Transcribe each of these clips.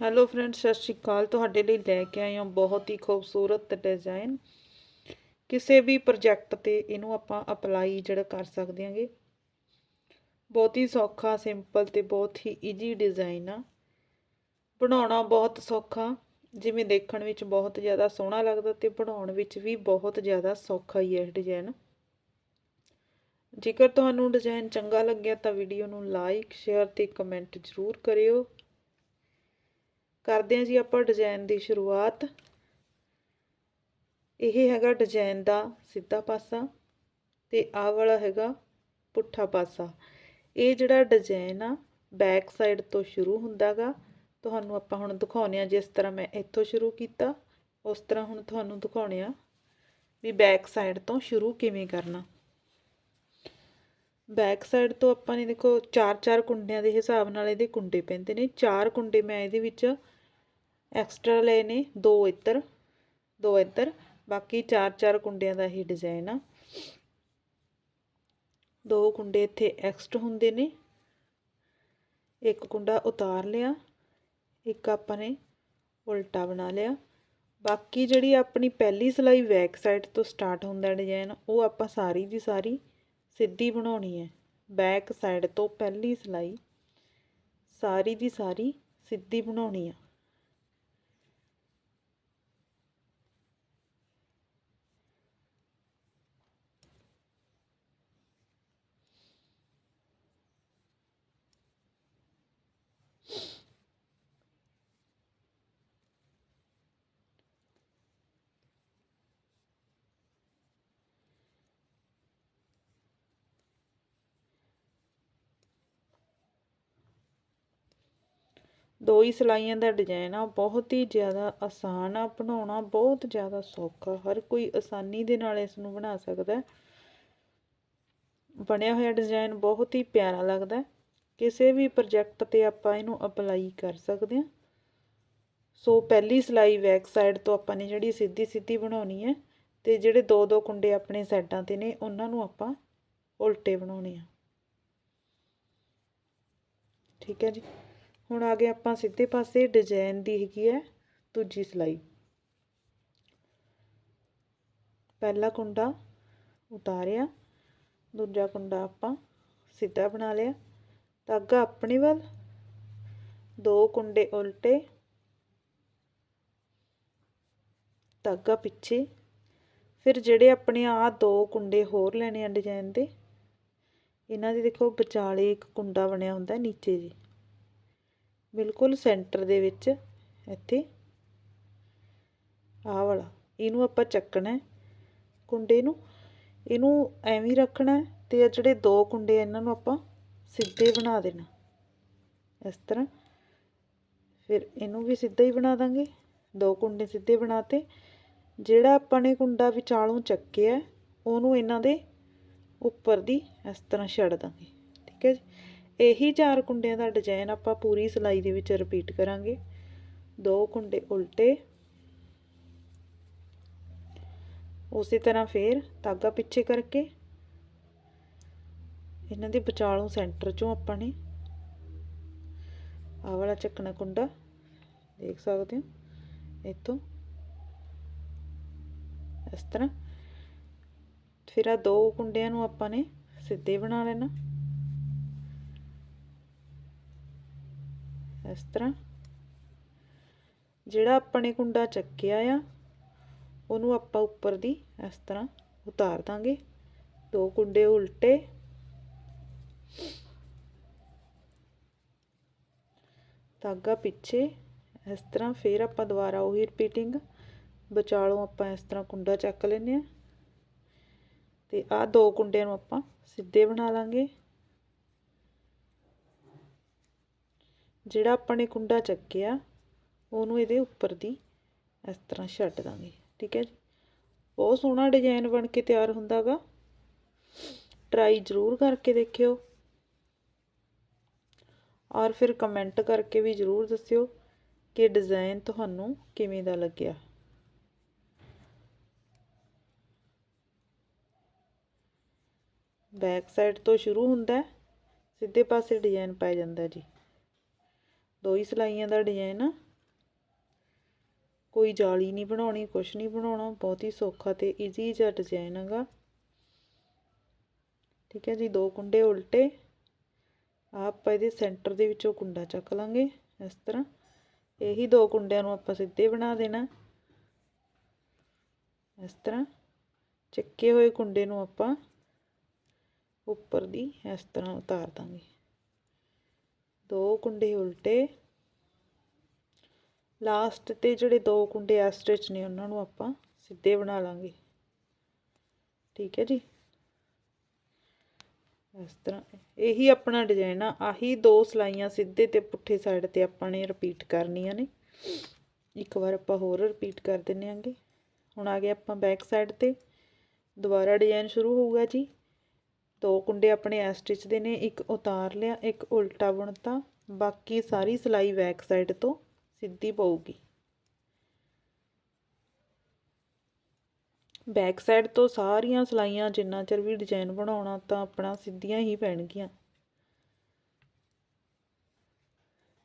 Hello friend ਸਤਿ ਸ਼੍ਰੀ ਅਕਾਲ। ਤੁਹਾਡੇ ਲਈ ਲੈ ਕੇ ਆਏ ਹਾਂ ਬਹੁਤ ਹੀ ਖੂਬਸੂਰਤ ਡਿਜ਼ਾਈਨ ਕਿਸੇ ਵੀ ਪ੍ਰੋਜੈਕਟ ਤੇ ਇਹਨੂੰ ਆਪਾਂ ਅਪਲਾਈ ਜਿਹੜਾ ਕਰ ਸਕਦੇ ਹਾਂਗੇ। ਬਹੁਤ ਹੀ ਸੌਖਾ ਸਿੰਪਲ ਤੇ ਬਹੁਤ ਹੀ ਈਜੀ ਡਿਜ਼ਾਈਨ ਆ। ਬਣਾਉਣਾ ਬਹੁਤ ਸੌਖਾ। ਜਿਵੇਂ ਦੇਖਣ ਵਿੱਚ ਬਹੁਤ ਜ਼ਿਆਦਾ ਸੋਹਣਾ ਲੱਗਦਾ ਤੇ ਬਣਾਉਣ ਵਿੱਚ ਵੀ ਬਹੁਤ ਜ਼ਿਆਦਾ ਸੌਖਾ ਹੀ ਹੈ ਇਹ ਡਿਜ਼ਾਈਨ ਜੇਕਰ ਤੁਹਾਨੂੰ ਡਿਜ਼ਾਈਨ ਚੰਗਾ ਲੱਗਿਆ ਤਾਂ ਵੀਡੀਓ ਨੂੰ ਲਾਈਕ ਸ਼ੇਅਰ ਤੇ ਕਮੈਂਟ ਜ਼ਰੂਰ ਕਰਿਓ। ਕਰਦੇ ਹਾਂ ਜੀ ਆਪਾਂ ਡਿਜ਼ਾਈਨ ਦੀ ਸ਼ੁਰੂਆਤ। ਇਹ ਹੈਗਾ ਡਿਜ਼ਾਈਨ ਦਾ ਸਿੱਧਾ ਪਾਸਾ ਤੇ ਆਹ ਵਾਲਾ ਹੈਗਾ ਪੁੱਠਾ ਪਾਸਾ। ਇਹ ਜਿਹੜਾ ਡਿਜ਼ਾਈਨ ਆ ਬੈਕ ਸਾਈਡ ਤੋਂ ਸ਼ੁਰੂ ਹੁੰਦਾਗਾ ਤੁਹਾਨੂੰ ਆਪਾਂ ਹੁਣ ਦਿਖਾਉਨੇ ਆ ਜਿਸ ਤਰ੍ਹਾਂ ਮੈਂ ਇੱਥੋਂ ਸ਼ੁਰੂ ਕੀਤਾ, ਉਸ ਤਰ੍ਹਾਂ ਹੁਣ ਤੁਹਾਨੂੰ ਦਿਖਾਉਨੇ ਆ ਵੀ ਬੈਕ ਸਾਈਡ ਤੋਂ ਸ਼ੁਰੂ ਕਿਵੇਂ ਕਰਨਾ। ਬੈਕ ਸਾਈਡ ਤੋਂ ਆਪਾਂ ਨੇ ਦੇਖੋ ਚਾਰ ਚਾਰ ਕੁੰਡਿਆਂ ਦੇ ਹਿਸਾਬ ਨਾਲ ਇਹਦੇ ਕੁੰਡੇ ਪੈਂਦੇ ਨੇ। ਚਾਰ ਕੁੰਡੇ ਮੈਂ ਇਹਦੇ ਵਿੱਚ ਐਕਸਟਰਾ ਲਏ ਨੇ, ਦੋ ਇੱਧਰ ਦੋ ਇੱਧਰ, ਬਾਕੀ ਚਾਰ ਚਾਰ ਕੁੰਡਿਆਂ ਦਾ ਹੀ ਡਿਜ਼ਾਈਨ ਆ। ਦੋ ਕੁੰਡੇ ਇੱਥੇ ਐਕਸਟ ਹੁੰਦੇ ਨੇ। ਇੱਕ ਕੁੰਡਾ ਉਤਾਰ ਲਿਆ, ਇੱਕ ਆਪਾਂ ਨੇ ਉਲਟਾ ਬਣਾ ਲਿਆ। ਬਾਕੀ ਜਿਹੜੀ ਆਪਣੀ ਪਹਿਲੀ ਸਿਲਾਈ ਬੈਕ ਸਾਈਡ ਤੋਂ ਸਟਾਰਟ ਹੁੰਦਾ ਡਿਜ਼ਾਈਨ ਉਹ ਆਪਾਂ ਸਾਰੀ ਦੀ ਸਾਰੀ ਸਿੱਧੀ ਬਣਾਉਣੀ ਹੈ। ਬੈਕ ਸਾਈਡ ਤੋਂ ਪਹਿਲੀ ਸਿਲਾਈ ਸਾਰੀ ਦੀ ਸਾਰੀ ਸਿੱਧੀ ਬਣਾਉਣੀ ਆ। ਦੋ ਹੀ ਸਲਾਈਆਂ ਦਾ ਡਿਜ਼ਾਈਨ ਆ, ਬਹੁਤ ਹੀ ਜ਼ਿਆਦਾ ਆਸਾਨ ਆ, ਬਣਾਉਣਾ ਬਹੁਤ ਜ਼ਿਆਦਾ ਸੌਖਾ, ਹਰ ਕੋਈ ਆਸਾਨੀ ਦੇ ਨਾਲ ਇਸ ਨੂੰ ਬਣਾ ਸਕਦਾ ਬਣਿਆ ਹੋਇਆ ਡਿਜ਼ਾਈਨ ਬਹੁਤ ਹੀ ਪਿਆਰਾ ਲੱਗਦਾ ਕਿਸੇ ਵੀ ਪ੍ਰੋਜੈਕਟ ਤੇ ਆਪਾਂ ਇਹਨੂੰ ਅਪਲਾਈ ਕਰ ਸਕਦੇ ਹਾਂ। ਸੋ ਪਹਿਲੀ ਸਲਾਈ ਬੈਕ ਸਾਈਡ ਤੋਂ ਆਪਾਂ ਨੇ ਜਿਹੜੀ ਸਿੱਧੀ ਸਿੱਧੀ ਬਣਾਉਣੀ ਹੈ ਤੇ ਜਿਹੜੇ ਦੋ ਦੋ ਕੁੰਡੇ ਆਪਣੇ ਸਾਈਡਾਂ ਤੇ ਨੇ, ਉਹਨਾਂ ਨੂੰ ਆਪਾਂ ਉਲਟੇ ਬਣਾਉਣੇ ਆ। ਠੀਕ ਹੈ ਜੀ। ਹੁਣ ਆ ਗਏ ਆਪਾਂ ਸਿੱਧੇ ਪਾਸੇ ਡਿਜ਼ਾਈਨ ਦੀ ਹੈਗੀ ਹੈ ਦੂਜੀ ਸਲਾਈ। ਪਹਿਲਾ ਕੁੰਡਾ ਉਤਾਰਿਆ, ਦੂਜਾ ਕੁੰਡਾ ਆਪਾਂ ਸਿੱਧਾ ਬਣਾ ਲਿਆ। ਧਾਗਾ ਆਪਣੇ ਵੱਲ, ਦੋ ਕੁੰਡੇ ਉਲਟੇ, ਧਾਗਾ ਪਿੱਛੇ। ਫਿਰ ਜਿਹੜੇ ਆਪਣੇ ਆ ਦੋ ਕੁੰਡੇ ਹੋਰ ਲੈਣੇ ਆ ਡਿਜ਼ਾਈਨ ਦੇ, ਇਹਨਾਂ ਦੇ ਦੇਖੋ ਵਿਚਾਲੇ ਇੱਕ ਕੁੰਡਾ ਬਣਿਆ ਹੁੰਦਾ ਨੀਚੇ ਜੀ। ਬਿਲਕੁਲ ਸੈਂਟਰ ਦੇ ਵਿੱਚ, ਇੱਥੇ। ਆਹ ਵਾਲਾ, ਇਹਨੂੰ ਆਪਾਂ ਚੱਕਣਾ ਕੁੰਡੇ ਨੂੰ। ਇਹਨੂੰ ਐਵੇਂ ਹੀ ਰੱਖਣਾ ਤੇ ਆ ਜਿਹੜੇ ਦੋ ਕੁੰਡੇ ਇਹਨਾਂ ਨੂੰ ਆਪਾਂ ਸਿੱਧੇ ਬਣਾ ਦੇਣਾ। ਇਸ ਤਰ੍ਹਾਂ। ਫਿਰ ਇਹਨੂੰ ਵੀ ਸਿੱਧਾ ਹੀ ਬਣਾ ਦਾਂਗੇ। ਦੋ ਕੁੰਡੇ ਸਿੱਧੇ ਬਣਾਤੇ ਜਿਹੜਾ ਆਪਾਂ ਨੇ ਕੁੰਡਾ ਵਿਚਾਲੋਂ ਚੱਕਿਆ ਉਹਨੂੰ ਇਹਨਾਂ ਦੇ ਉੱਪਰ ਦੀ ਇਸ ਤਰ੍ਹਾਂ ਛੱਡ ਦਾਂਗੇ। ਠੀਕ ਹੈ ਜੀ? ਇਹੀ ਚਾਰ ਕੁੰਡਿਆਂ ਦਾ ਡਿਜ਼ਾਈਨ ਆਪਾਂ ਪੂਰੀ ਸਿਲਾਈ ਦੇ ਵਿੱਚ ਰਿਪੀਟ ਕਰਾਂਗੇ। ਦੋ ਕੁੰਡੇ ਉਲਟੇ। ਉਸੇ ਤਰ੍ਹਾਂ ਫੇਰ ਧਾਗਾ ਪਿੱਛੇ ਕਰਕੇ। ਇਹਨਾਂ ਦੇ ਵਿਚਾਲੋਂ ਸੈਂਟਰ ਚੋਂ ਆਪਾਂ ਨੇ ਆਹ ਵਾਲਾ ਚੱਕਣਾ ਕੁੰਡਾ, ਦੇਖ ਸਕਦੇ ਹੋ, ਇੱਥੋਂ। ਇਸ ਤਰ੍ਹਾਂ। ਫਿਰ ਆ ਦੋ ਕੁੰਡਿਆਂ ਨੂੰ ਆਪਾਂ ਨੇ ਸਿੱਧੇ ਬਣਾ ਲੈਣਾ। ਇਸ ਤਰ੍ਹਾਂ। ਜਿਹੜਾ ਆਪਣੇ ਕੁੰਡਾ ਚੱਕਿਆ ਆ, ਉਹਨੂੰ ਆਪਾਂ ਉੱਪਰ ਦੀ ਇਸ ਤਰ੍ਹਾਂ ਉਤਾਰ ਦਾਂਗੇ। ਦੋ ਕੁੰਡੇ ਉਲਟੇ। ਧਾਗਾ ਪਿੱਛੇ। ਇਸ ਤਰ੍ਹਾਂ ਫਿਰ ਆਪਾਂ ਦੁਬਾਰਾ ਉਹੀ ਰਿਪੀਟਿੰਗ ਵਿਚਾਲੋਂ ਆਪਾਂ ਇਸ ਤਰ੍ਹਾਂ ਕੁੰਡਾ ਚੱਕ ਲੈਨੇ ਆ ਤੇ ਆਹ ਦੋ ਕੁੰਡਿਆਂ ਨੂੰ ਆਪਾਂ ਸਿੱਧੇ ਬਣਾ ਲਾਂਗੇ। ਜਿਹੜਾ ਆਪਾਂ ਨੇ ਕੁੰਡਾ ਚੱਕਿਆ, ਉਹਨੂੰ ਇਹਦੇ ਉੱਪਰ ਦੀ ਇਸ ਤਰ੍ਹਾਂ ਛੱਡ ਦਾਂਗੇ, ਠੀਕ ਹੈ ਜੀ। ਬਹੁਤ ਸੋਹਣਾ ਡਿਜ਼ਾਈਨ ਬਣ ਕੇ ਤਿਆਰ ਹੁੰਦਾਗਾ ਟਰਾਈ ਜ਼ਰੂਰ ਕਰਕੇ ਦੇਖਿਓ। ਔਰ ਫਿਰ ਕਮੈਂਟ ਕਰਕੇ ਵੀ ਜ਼ਰੂਰ ਦੱਸਿਓ ਕਿ ਡਿਜ਼ਾਈਨ ਤੁਹਾਨੂੰ ਕਿਵੇਂ ਦਾ ਲੱਗਿਆ। ਬੈਕ ਸਾਈਡ ਤੋਂ ਸ਼ੁਰੂ ਹੁੰਦਾ, ਸਿੱਧੇ ਪਾਸੇ ਡਿਜ਼ਾਈਨ ਪਾਇਆ ਜਾਂਦਾ ਜੀ। ਦੋ ਹੀ ਸਲਾਈਆਂ ਦਾ ਡਿਜ਼ਾਈਨ ਆ। ਕੋਈ ਜਾਲੀ ਨਹੀਂ ਬਣਾਉਣੀ, ਕੁਛ ਨਹੀਂ ਬਣਾਉਣਾ, ਬਹੁਤ ਹੀ ਸੌਖਾ ਤੇ ਈਜ਼ੀ ਜਿਹਾ ਡਿਜ਼ਾਈਨ ਹੈਗਾ। ਠੀਕ ਹੈ ਜੀ, ਦੋ ਕੁੰਡੇ ਉਲਟੇ। ਆਪਾਂ ਇਹਦੇ ਸੈਂਟਰ ਦੇ ਵਿੱਚੋਂ ਕੁੰਡਾ ਚੱਕ ਲਾਂਗੇ ਇਸ ਤਰ੍ਹਾਂ। ਇਹੀ ਦੋ ਕੁੰਡਿਆਂ ਨੂੰ ਆਪਾਂ ਸਿੱਧੇ ਬਣਾ ਦੇਣਾ। ਇਸ ਤਰ੍ਹਾਂ। ਚੱਕੇ ਹੋਏ ਕੁੰਡੇ ਨੂੰ ਆਪਾਂ ਉੱਪਰ ਦੀ ਇਸ ਤਰ੍ਹਾਂ ਉਤਾਰ ਦਾਂਗੇ। ਦੋ ਕੁੰਡੇ ਉਲਟੇ। ਲਾਸਟ ਤੇ ਜਿਹੜੇ ਦੋ ਕੁੰਡੇ ਆ ਸਟਿਚ ਨੇ, ਉਹਨਾਂ ਨੂੰ ਆਪਾਂ ਸਿੱਧੇ ਬਣਾ ਲਾਂਗੇ। ਠੀਕ ਹੈ ਜੀ? ਇਸ ਤਰ੍ਹਾਂ, ਇਹੀ ਆਪਣਾ ਡਿਜ਼ਾਈਨ ਆ। ਆਹੀ ਦੋ ਸਲਾਈਆਂ ਸਿੱਧੇ ਤੇ ਪੁੱਠੇ ਸਾਈਡ ਤੇ ਆਪਾਂ ਨੇ ਰਿਪੀਟ ਕਰਨੀਆਂ ਨੇ। ਇੱਕ ਵਾਰ ਆਪਾਂ ਹੋਰ ਰਿਪੀਟ ਕਰ ਦਿੰਨੇ ਆਂਗੇ ਹੁਣ ਆ ਗਏ ਆਪਾਂ ਬੈਕ ਸਾਈਡ ਤੇ। ਦੁਬਾਰਾ ਡਿਜ਼ਾਈਨ ਸ਼ੁਰੂ ਹੋਊਗਾ ਜੀ। ਦੋ ਕੁੰਡੇ ਆਪਣੇ ਐ ਸਟਿਚ ਦੇ ਨੇ, ਇੱਕ ਉਤਾਰ ਲਿਆ, ਇੱਕ ਉਲਟਾ ਬੁਣਤਾ। ਬਾਕੀ ਸਾਰੀ ਸਿਲਾਈ ਬੈਕ ਸਾਈਡ ਤੋਂ ਸਿੱਧੀ ਪਊਗੀ। ਬੈਕ ਸਾਈਡ ਤੋਂ ਸਾਰੀਆਂ ਸਿਲਾਈਆਂ ਜਿੰਨਾ ਚਿਰ ਵੀ ਡਿਜ਼ਾਈਨ ਬਣਾਉਣਾ ਤਾਂ ਆਪਣਾ ਸਿੱਧੀਆਂ ਹੀ ਪੈਣਗੀਆਂ।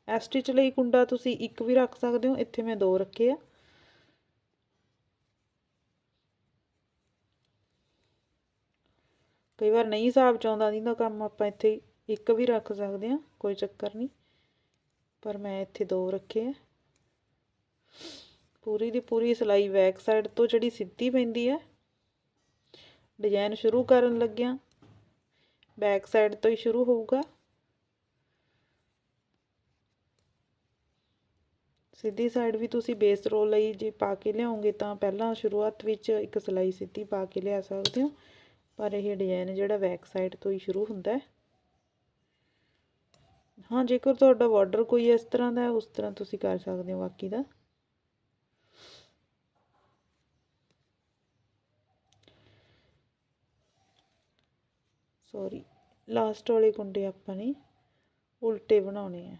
ਐ ਸਟਿਚ ਲਈ ਕੁੰਡਾ ਤੁਸੀਂ ਇੱਕ ਵੀ ਰੱਖ ਸਕਦੇ ਹੋ, ਇੱਥੇ ਮੈਂ ਦੋ ਰੱਖੇ ਆ। ਕਈ ਵਾਰ ਨਹੀਂ ਹਿਸਾਬ ਚ ਆਉਂਦਾ ਦੀ ਦਾ ਕੰਮ, ਆਪਾਂ ਇੱਥੇ ਇੱਕ ਵੀ ਰੱਖ ਸਕਦੇ ਆ ਕੋਈ ਚੱਕਰ ਨਹੀਂ। ਪਰ ਮੈਂ ਇੱਥੇ ਦੋ ਰੱਖੇ ਆ। ਪੂਰੀ ਦੀ ਪੂਰੀ ਸਲਾਈ ਬੈਕ ਸਾਈਡ ਤੋਂ ਜਿਹੜੀ ਸਿੱਧੀ ਪੈਂਦੀ ਹੈ ਡਿਜ਼ਾਈਨ ਸ਼ੁਰੂ ਕਰਨ ਲੱਗਿਆ ਬੈਕ ਸਾਈਡ ਤੋਂ ਹੀ ਸ਼ੁਰੂ ਹੋਊਗਾ। ਸਿੱਧੀ ਸਾਈਡ ਵੀ ਤੁਸੀਂ ਬੇਸ ਰੋ ਲਈ ਜੇ ਪਾ ਕੇ ਲਿਆਓਗੇ ਤਾਂ ਪਹਿਲਾਂ ਸ਼ੁਰੂਆਤ ਵਿੱਚ ਇੱਕ ਸਲਾਈ ਸਿੱਧੀ ਪਾ ਕੇ ਲਿਆ ਸਕਦੇ ਹੋ। ਪਰ ਇਹ ਡਿਜ਼ਾਈਨ ਜਿਹੜਾ ਬੈਕ ਸਾਈਡ ਤੋਂ ਹੀ ਸ਼ੁਰੂ ਹੁੰਦਾ ਹੈ। ਹਾਂ, ਜੇਕਰ ਤੁਹਾਡਾ ਬਾਰਡਰ ਕੋਈ ਇਸ ਤਰ੍ਹਾਂ ਦਾ ਹੈ, ਉਸ ਤਰ੍ਹਾਂ ਤੁਸੀਂ ਕਰ ਸਕਦੇ ਹੋ ਬਾਕੀ ਦਾ। ਸੌਰੀ ਲਾਸਟ ਵਾਲੇ ਕੁੰਡੇ ਆਪਾਂ ਨੇ ਉਲਟੇ ਬਣਾਉਣੇ ਆ।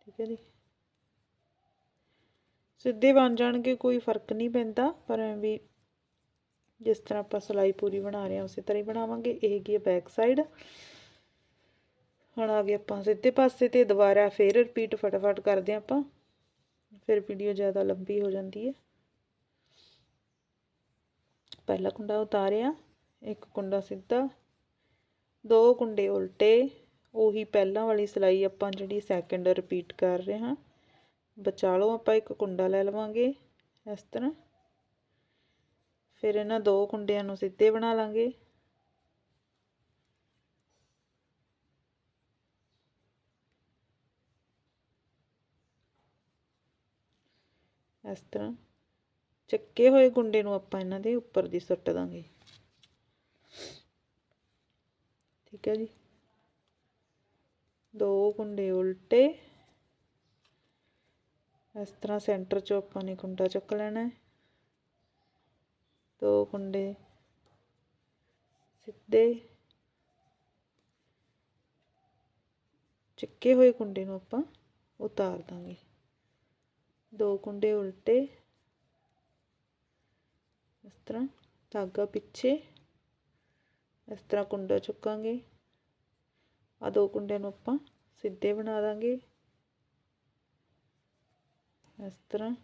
ਠੀਕ ਹੈ ਜੀ। ਸਿੱਧੇ ਬਣ ਜਾਣਗੇ, ਕੋਈ ਫ਼ਰਕ ਨਹੀਂ ਪੈਂਦਾ, ਪਰ ਵੀ ਜਿਸ ਤਰ੍ਹਾਂ ਆਪਾਂ ਸਲਾਈ ਪੂਰੀ ਬਣਾ ਰਹੇ ਹਾਂ, ਉਸੇ ਤਰ੍ਹਾਂ ਹੀ ਬਣਾਵਾਂਗੇ। ਇਹ ਕੀ ਹੈ ਬੈਕ ਸਾਈਡ ਹੁਣ ਆ ਗਏ ਆਪਾਂ ਸਿੱਧੇ ਪਾਸੇ ਤੇ ਦੁਬਾਰਾ ਫੇਰ ਰਿਪੀਟ ਫਟਾਫਟ ਕਰਦੇ ਆਪਾਂ। ਫਿਰ ਵੀਡੀਓ ਜ਼ਿਆਦਾ ਲੰਬੀ ਹੋ ਜਾਂਦੀ ਹੈ। ਪਹਿਲਾ ਕੁੰਡਾ ਉਤਾਰਿਆ, ਇੱਕ ਕੁੰਡਾ ਸਿੱਧਾ, ਦੋ ਕੁੰਡੇ ਉਲਟੇ, ਉਹੀ ਪਹਿਲਾਂ ਵਾਲੀ ਸਲਾਈ ਆਪਾਂ ਜਿਹੜੀ ਸੈਕਿੰਡ ਰਿਪੀਟ ਕਰ ਰਹੇ ਹਾਂ। ਬਚਾ ਲਓ ਆਪਾਂ ਇੱਕ ਕੁੰਡਾ ਲੈ ਲਵਾਂਗੇ, ਇਸ ਤਰ੍ਹਾਂ। ਫਿਰ ਇਹਨਾਂ ਦੋ ਕੁੰਡਿਆਂ ਨੂੰ ਸਿੱਧੇ ਬਣਾ ਲਾਂਗੇ। ਇਸ ਤਰ੍ਹਾਂ ਚੱਕੇ ਹੋਏ ਗੁੰਡੇ ਨੂੰ ਆਪਾਂ ਇਹਨਾਂ ਦੇ ਉੱਪਰ ਦੀ ਸੁੱਟ ਦਾਂਗੇ। ਠੀਕ ਹੈ ਜੀ। ਦੋ ਕੁੰਡੇ ਉਲਟੇ। ਇਸ ਤਰ੍ਹਾਂ ਸੈਂਟਰ ਚੋਂ ਆਪਾਂ ਨੇ ਕੁੰਡਾ ਚੱਕ ਲੈਣਾ ਹੈ। ਦੋ ਕੁੰਡੇ, ਸਿੱਧੇ ਚੱਕੇ ਹੋਏ ਕੁੰਡੇ ਨੂੰ ਆਪਾਂ ਉਤਾਰ ਦਾਂਗੇ। ਦੋ ਕੁੰਡੇ ਉਲਟੇ, ਇਸ ਤਰ੍ਹਾਂ ਧਾਗਾ ਪਿੱਛੇ, ਇਸ ਤਰ੍ਹਾਂ ਕੁੰਡਾ ਚੁੱਕਾਂਗੇ। ਆ ਦੋ ਕੁੰਡੇ ਨੂੰ ਆਪਾਂ ਸਿੱਧੇ ਬਣਾ ਦਾਂਗੇ। ਇਸ ਤਰ੍ਹਾਂ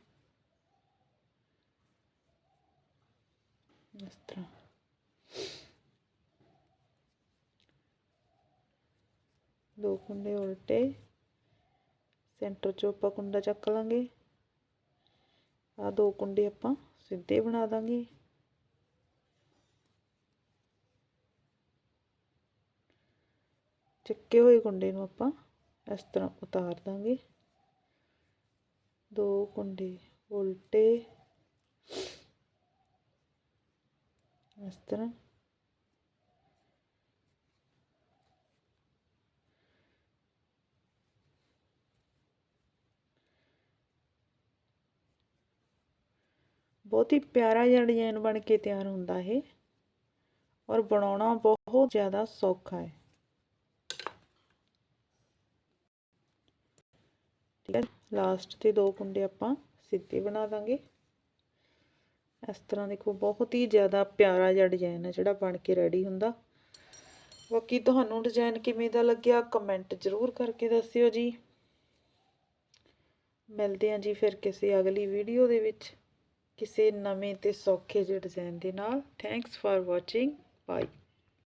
ਇਸ ਤਰ੍ਹਾਂ ਦੋ ਕੁੰਡੇ ਉਲਟੇ ਸੈਂਟਰ ਚੋਂ ਆਪਾਂ ਕੁੰਡਾ ਚੱਕ ਲਾਂਗੇ ਆ ਦੋ ਕੁੰਡੇ ਆਪਾਂ ਸਿੱਧੇ ਬਣਾ ਦਾਂਗੇ ਚੱਕੇ ਹੋਏ ਕੁੰਡੇ ਨੂੰ ਆਪਾਂ ਇਸ ਤਰ੍ਹਾਂ ਉਤਾਰ ਦਾਂਗੇ ਦੋ ਕੁੰਡੇ ਉਲਟੇ ਇਸ ਤਰ੍ਹਾਂ ਬਹੁਤ ਹੀ ਪਿਆਰਾ ਜਿਹਾ ਡਿਜ਼ਾਈਨ ਬਣ ਕੇ ਤਿਆਰ ਹੁੰਦਾ ਹੈ ਔਰ ਬਣਾਉਣਾ ਬਹੁਤ ਜ਼ਿਆਦਾ ਸੌਖਾ ਹੈ ਠੀਕ ਹੈ ਲਾਸਟ ਤੇ ਦੋ ਕੁੰਡੇ ਆਪਾਂ ਸਿੱਧੇ ਬਣਾ ਦਾਂਗੇ ਇਸ ਤਰ੍ਹਾਂ ਦੇਖੋ, ਬਹੁਤ ਹੀ ਜ਼ਿਆਦਾ ਪਿਆਰਾ ਜਿਹਾ ਡਿਜ਼ਾਈਨ ਹੈ ਜਿਹੜਾ ਬਣ ਕੇ ਰੈਡੀ ਹੁੰਦਾ। ਬਾਕੀ ਤੁਹਾਨੂੰ ਡਿਜ਼ਾਈਨ ਕਿਵੇਂ ਦਾ ਲੱਗਿਆ ਕਮੈਂਟ ਜ਼ਰੂਰ ਕਰਕੇ ਦੱਸਿਓ ਜੀ। ਮਿਲਦੇ ਹਾਂ ਜੀ ਫਿਰ ਕਿਸੇ ਅਗਲੀ ਵੀਡੀਓ ਦੇ ਵਿੱਚ, ਕਿਸੇ ਨਵੇਂ ਤੇ ਸੌਖੇ ਜਿਹੇ ਡਿਜ਼ਾਈਨ ਦੇ ਨਾਲ। Thanks for watching bye